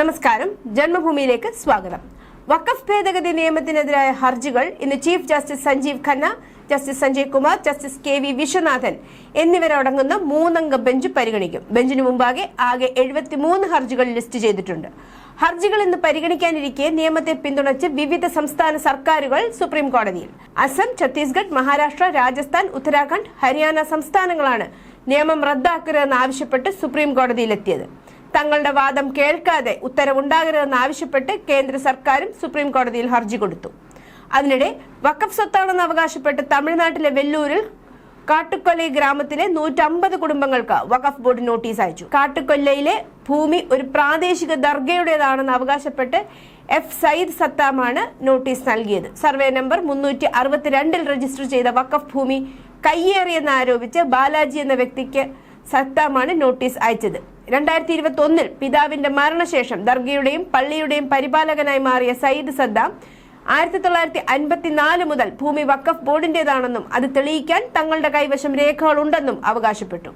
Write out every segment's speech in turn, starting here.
നമസ്കാരം. ജന്മഭൂമിയിലേക്ക് സ്വാഗതം. വഖഫ് ഭേദഗതി നിയമത്തിനെതിരായ ഹർജികൾ ഇന്ന് chief justice Sanjiv Khanna justice Sanjay Kumar justice K V Viswanathan എന്നിവരടങ്ങുന്ന മൂന്നംഗ ബെഞ്ച് പരിഗണിക്കും. ബെഞ്ചിന് മുമ്പാകെ ആകെ എഴുപത്തിമൂന്ന് ഹർജികൾ ലിസ്റ്റ് ചെയ്തിട്ടുണ്ട്. ഹർജികൾ ഇന്ന് പരിഗണിക്കാനിരിക്കെ നിയമത്തെ പിന്തുണച്ച് വിവിധ സംസ്ഥാന സർക്കാരുകൾ സുപ്രീം കോടതിയിൽ. അസം ഛത്തീസ്ഗഡ് മഹാരാഷ്ട്ര രാജസ്ഥാൻ ഉത്തരാഖണ്ഡ് ഹരിയാന സംസ്ഥാനങ്ങളാണ് നിയമം റദ്ദാക്കരുതെന്ന് ആവശ്യപ്പെട്ട് സുപ്രീം കോടതിയിലെത്തിയത്. തങ്ങളുടെ വാദം കേൾക്കാതെ ഉത്തരവുണ്ടാകരുതെന്ന് ആവശ്യപ്പെട്ട് കേന്ദ്ര സർക്കാരും സുപ്രീം കോടതിയിൽ ഹർജി കൊടുത്തു. അതിനിടെ വഖഫ് സ്വത്താണെന്ന് അവകാശപ്പെട്ട് തമിഴ്നാട്ടിലെ വെല്ലൂരിൽ കാട്ടുകൊല്ലൈ ഗ്രാമത്തിലെ നൂറ്റമ്പത് കുടുംബങ്ങൾക്ക് വഖഫ് ബോർഡ് നോട്ടീസ് അയച്ചു. കാട്ടുകൊല്ലയിലെ ഭൂമി ഒരു പ്രാദേശിക ദർഗയുടേതാണെന്ന് അവകാശപ്പെട്ട് എഫ് സയ്യിദ് സത്താമാണ് നോട്ടീസ് നൽകിയത്. സർവേ നമ്പർ മുന്നൂറ്റി അറുപത്തിരണ്ടിൽ രജിസ്റ്റർ ചെയ്ത വഖഫ് ഭൂമി കയ്യേറിയെന്ന് ആരോപിച്ച് ബാലാജി എന്ന വ്യക്തിക്ക് സത്താമാണ് നോട്ടീസ് അയച്ചത്. രണ്ടായിരത്തി ഇരുപത്തി ഒന്നിൽ പിതാവിന്റെ മരണശേഷം ദർഗയുടെയും പള്ളിയുടെയും പരിപാലകനായി മാറിയ സയ്യിദ് സദ്ദാം ആയിരത്തി തൊള്ളായിരത്തി അൻപത്തിനാല് മുതൽ ഭൂമി വക്കഫ് ബോർഡിന്റേതാണെന്നും അത് തെളിയിക്കാൻ തങ്ങളുടെ കൈവശം രേഖകളുണ്ടെന്നും അവകാശപ്പെട്ടു.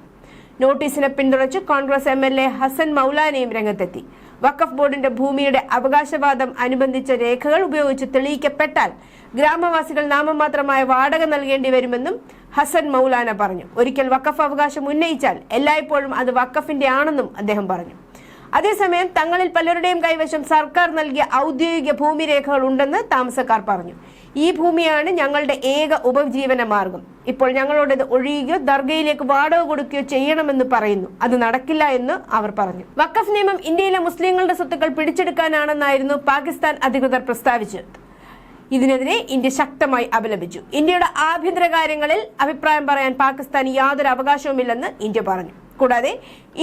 നോട്ടീസിനെ പിന്തുണച്ച് Congress M L A Hasan മൗലാനയും രംഗത്തെത്തി. വഖഫ് ബോർഡിന്റെ ഭൂമിയുടെ അവകാശവാദം അനുബന്ധിച്ച രേഖകൾ ഉപയോഗിച്ച് തെളിയിക്കപ്പെട്ടാൽ ഗ്രാമവാസികൾ നാമമാത്രമായ വാടക നൽകേണ്ടി വരുമെന്നും ഹസൻ മൗലാന പറഞ്ഞു. ഒരിക്കൽ വഖഫ് അവകാശം ഉന്നയിച്ചാൽ എല്ലായ്പ്പോഴും അത് വഖഫിന്റെ ആണെന്നും അദ്ദേഹം പറഞ്ഞു. അതേസമയം തങ്ങളിൽ പലരുടെയും കൈവശം സർക്കാർ നൽകിയ ഔദ്യോഗിക ഭൂമി രേഖകൾ ഉണ്ടെന്ന് താമസക്കാർ പറഞ്ഞു. ഈ ഭൂമിയാണ് ഞങ്ങളുടെ ഏക ഉപജീവന മാർഗം. ഇപ്പോൾ ഞങ്ങളോട് ഇത് ഒഴിയുകയോ ദർഗയിലേക്ക് വാടക കൊടുക്കുകയോ ചെയ്യണമെന്ന് പറയുന്നു. അത് നടക്കില്ല എന്ന് അവർ പറഞ്ഞു. വക്കഫ് നിയമം ഇന്ത്യയിലെ മുസ്ലിങ്ങളുടെ സ്വത്തുക്കൾ പിടിച്ചെടുക്കാനാണെന്നായിരുന്നു പാകിസ്ഥാൻ അധികൃതർ പ്രസ്താവിച്ചത്. ഇതിനെതിരെ ഇന്ത്യ ശക്തമായി അപലപിച്ചു. ഇന്ത്യയുടെ ആഭ്യന്തര കാര്യങ്ങളിൽ അഭിപ്രായം പറയാൻ പാകിസ്ഥാന് യാതൊരു അവകാശവുമില്ലെന്ന് ഇന്ത്യ പറഞ്ഞു. കൂടാതെ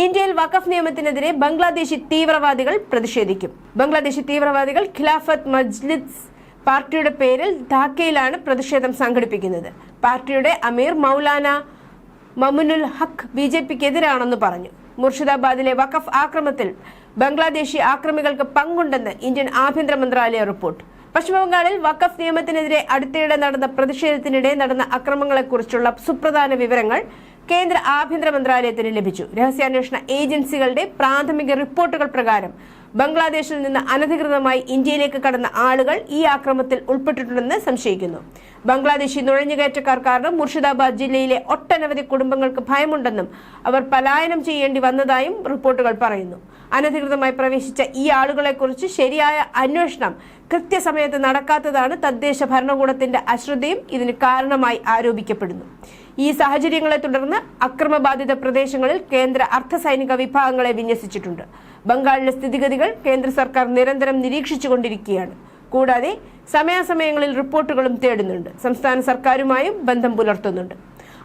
ഇന്ത്യയിൽ വഖഫ് നിയമത്തിനെതിരെ ബംഗ്ലാദേശി തീവ്രവാദികൾ പ്രതിഷേധിക്കും. ബംഗ്ലാദേശി തീവ്രവാദികൾ ഖിലാഫത്ത് മജ്ലിസ് പാർട്ടിയുടെ പേരിൽ ധാക്കയിലാണ് പ്രതിഷേധം സംഘടിപ്പിക്കുന്നത്. പാർട്ടിയുടെ അമീർ മൗലാന മമുനുൽ ഹക്ക് ബി ജെ പിക്കെതിരാണെന്ന് പറഞ്ഞു. മുർഷിദാബാദിലെ വഖഫ് ആക്രമത്തിൽ ബംഗ്ലാദേശി ആക്രമികൾക്ക് പങ്കുണ്ടെന്ന് ഇന്ത്യൻ ആഭ്യന്തര മന്ത്രാലയ റിപ്പോർട്ട്. പശ്ചിമബംഗാളിൽ വഖഫ് നിയമത്തിനെതിരെ അടുത്തിടെ നടന്ന പ്രതിഷേധത്തിനിടെ നടന്ന അക്രമങ്ങളെക്കുറിച്ചുള്ള സുപ്രധാന വിവരങ്ങൾ കേന്ദ്ര ആഭ്യന്തര മന്ത്രാലയത്തിന് ലഭിച്ചു. രഹസ്യാന്വേഷണ ഏജൻസികളുടെ പ്രാഥമിക റിപ്പോർട്ടുകൾ പ്രകാരം ബംഗ്ലാദേശിൽ നിന്ന് അനധികൃതമായി ഇന്ത്യയിലേക്ക് കടന്ന ആളുകൾ ഈ ആക്രമത്തിൽ ഉൾപ്പെട്ടിട്ടുണ്ടെന്ന് സംശയിക്കുന്നു. ബംഗ്ലാദേശി നുഴഞ്ഞുകയറ്റക്കാർ കാരണം മുർഷിദാബാദ് ജില്ലയിലെ ഒട്ടനവധി കുടുംബങ്ങൾക്ക് ഭയമുണ്ടെന്നും അവർ പലായനം ചെയ്യേണ്ടി വന്നതായും റിപ്പോർട്ടുകൾ പറയുന്നു. അനധികൃതമായി പ്രവേശിച്ച ഈ ആളുകളെക്കുറിച്ച് ശരിയായ അന്വേഷണം കൃത്യസമയത്ത് നടക്കാത്തതാണ് തദ്ദേശ ഭരണകൂടത്തിന്റെ അശ്രദ്ധയും ഇതിന് കാരണമായി ആരോപിക്കപ്പെടുന്നു. ഈ സാഹചര്യങ്ങളെ തുടർന്ന് അക്രമബാധിത പ്രദേശങ്ങളിൽ കേന്ദ്ര അർദ്ധസൈനിക വിഭാഗങ്ങളെ വിന്യസിച്ചിട്ടുണ്ട്. ബംഗാളിലെ സ്ഥിതിഗതികൾ കേന്ദ്ര സർക്കാർ നിരന്തരം നിരീക്ഷിച്ചുകൊണ്ടിരിക്കുകയാണ് കൂടാതെ സമയാസമയങ്ങളിൽ റിപ്പോർട്ടുകളും തേടുന്നുണ്ട്. സംസ്ഥാന സർക്കാരുമായും ബന്ധം പുലർത്തുന്നുണ്ട്.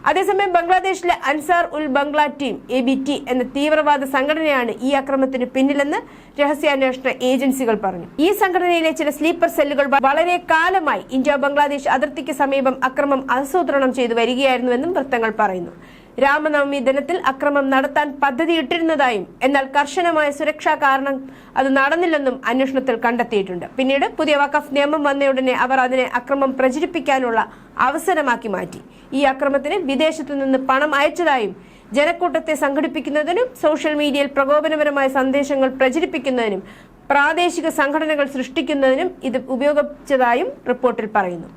അതേസമയം ബംഗ്ലാദേശിലെ Ansar ul Bangla team A B T എന്ന തീവ്രവാദ സംഘടനയാണ് ഈ അക്രമത്തിന് പിന്നിലെന്ന് രഹസ്യാന്വേഷണ ഏജൻസികൾ പറഞ്ഞു. ഈ സംഘടനയിലെ ചില സ്ലീപ്പർ സെല്ലുകൾ വളരെ കാലമായി ഇന്ത്യ ബംഗ്ലാദേശ് അതിർത്തിക്ക് സമീപം അക്രമം ആസൂത്രണം ചെയ്തു വരികയായിരുന്നുവെന്നും വൃത്തങ്ങൾ പറയുന്നു. രാമനവമി ദിനത്തിൽ അക്രമം നടത്താൻ പദ്ധതിയിട്ടിരുന്നതായും എന്നാൽ കർശനമായ സുരക്ഷാ കാരണം അത് നടന്നില്ലെന്നും അന്വേഷണത്തിൽ കണ്ടെത്തിയിട്ടുണ്ട്. പിന്നീട് പുതിയ വഖഫ് നിയമം വന്നയുടനെ അവർ അതിനെ അക്രമം പ്രചരിപ്പിക്കാനുള്ള അവസരമാക്കി മാറ്റി. ഈ അക്രമത്തിന് വിദേശത്തു നിന്ന് പണം അയച്ചതായും ജനക്കൂട്ടത്തെ സംഘടിപ്പിക്കുന്നതിനും സോഷ്യൽ മീഡിയയിൽ പ്രകോപനപരമായ സന്ദേശങ്ങൾ പ്രചരിപ്പിക്കുന്നതിനും പ്രാദേശിക സംഘടനകൾ സൃഷ്ടിക്കുന്നതിനും ഇത് ഉപയോഗിച്ചതായും റിപ്പോർട്ടിൽ പറയുന്നു.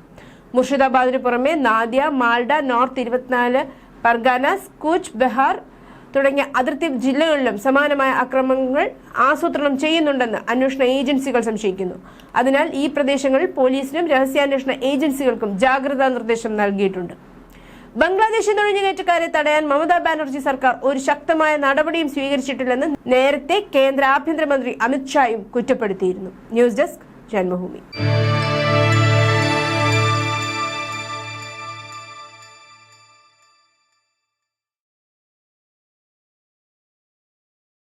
മുർഷിദാബാദിന് പുറമെ നാദിയ മാൾഡ നോർത്ത് ഇരുപത്തിനാല് പർഗാനാസ് കൂച്ച് ബെഹാർ തുടങ്ങിയ അതിർത്തി ജില്ലകളിലും സമാനമായ അക്രമങ്ങൾ ആസൂത്രണം ചെയ്യുന്നുണ്ടെന്ന് അന്വേഷണ ഏജൻസികൾ സംശയിക്കുന്നു. അതിനാൽ ഈ പ്രദേശങ്ങളിൽ പോലീസിനും രഹസ്യാന്വേഷണ ഏജൻസികൾക്കും ജാഗ്രതാ നിർദ്ദേശം നൽകിയിട്ടുണ്ട്. ബംഗ്ലാദേശിൽ നുഴഞ്ഞുകയറ്റക്കാരെ തടയാൻ മമതാ ബാനർജി സർക്കാർ ഒരു ശക്തമായ നടപടിയും സ്വീകരിച്ചിട്ടില്ലെന്ന് നേരത്തെ കേന്ദ്ര ആഭ്യന്തരമന്ത്രി അമിത്ഷായും കുറ്റപ്പെടുത്തിയിരുന്നു. News desk Janmabhumi.